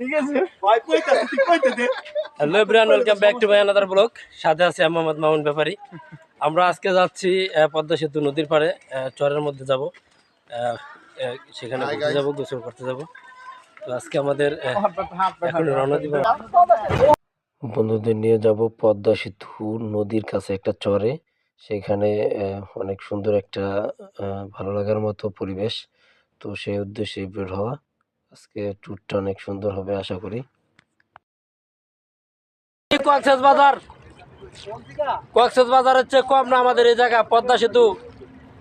ঠিক আছে ভাই কইতাছি তুই কইতে দে hello everyone welcome back to my another blog সাথে আছে মোহাম্মদ মামুন ব্যাপারী। আমরা আজকে যাচ্ছি আহ, পদ্মা সেতু নদীর পাড়ে চরের মধ্যে যাব। সেখানে ঘুরতে যাব গোসল করতে যাব। তো আজকে আমাদের এখন রওনা দিব। বন্ধুদের নিয়ে যাব পদ্মা সেতু নদীর কাছে একটা চরে। সেখানে অনেক সুন্দর একটা আহ, ভালো লাগার মতো পরিবেশ। তো সেই উদ্দেশ্যে বের হওয়া। আজকে ট্যুরটা অনেক সুন্দর হবে, আশা করি। বাজার কক্সেস বাজারের চেয়ে কম না, আমাদের এই জায়গা, পদ্মা সেতু,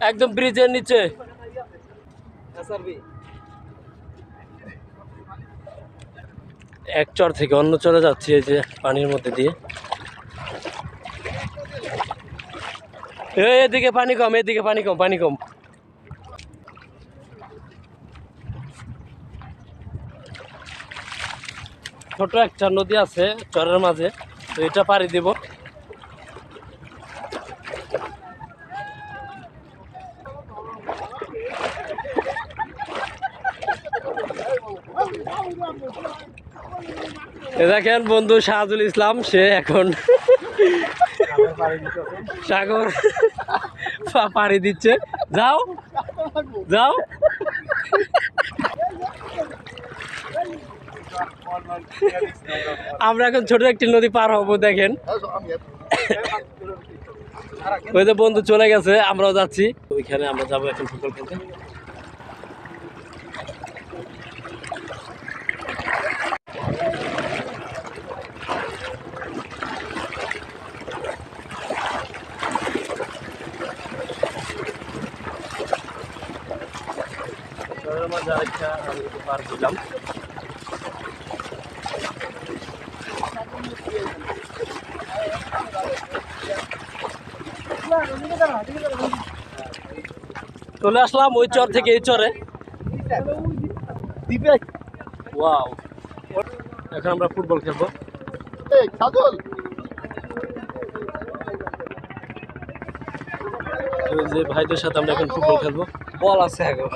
একদম ব্রিজের নিচে। এক চর থেকে অন্য চরে যাচ্ছি, এই যে পানির মধ্যে দিয়ে। এদিকে পানি কম, এদিকে পানি কম পানি কম। ছোট একটা নদী আছে চরের মাঝে, তো এটা পাড়ি দিব। দেখেন বন্ধু শাহজুল ইসলাম, সে এখন সাগর পাড়ি দিচ্ছে। যাও যাও। আমরা এখন ছোট একটি নদী পার হব, দেখেন। ওই যে বন্ধু চলে গেছে, আমরাও যাচ্ছি। ওইখানে আমরা যাব এখন ফুটবল খেলতে। মাঝে আরেকটা আমি পার দিলাম চলে আসলাম ওই চর থেকে এই চরে। ওয়াও এখন আমরা ফুটবল খেলব। এই যে ভাইদের সাথে আমরা এখন ফুটবল খেলব। বল আছে এখন।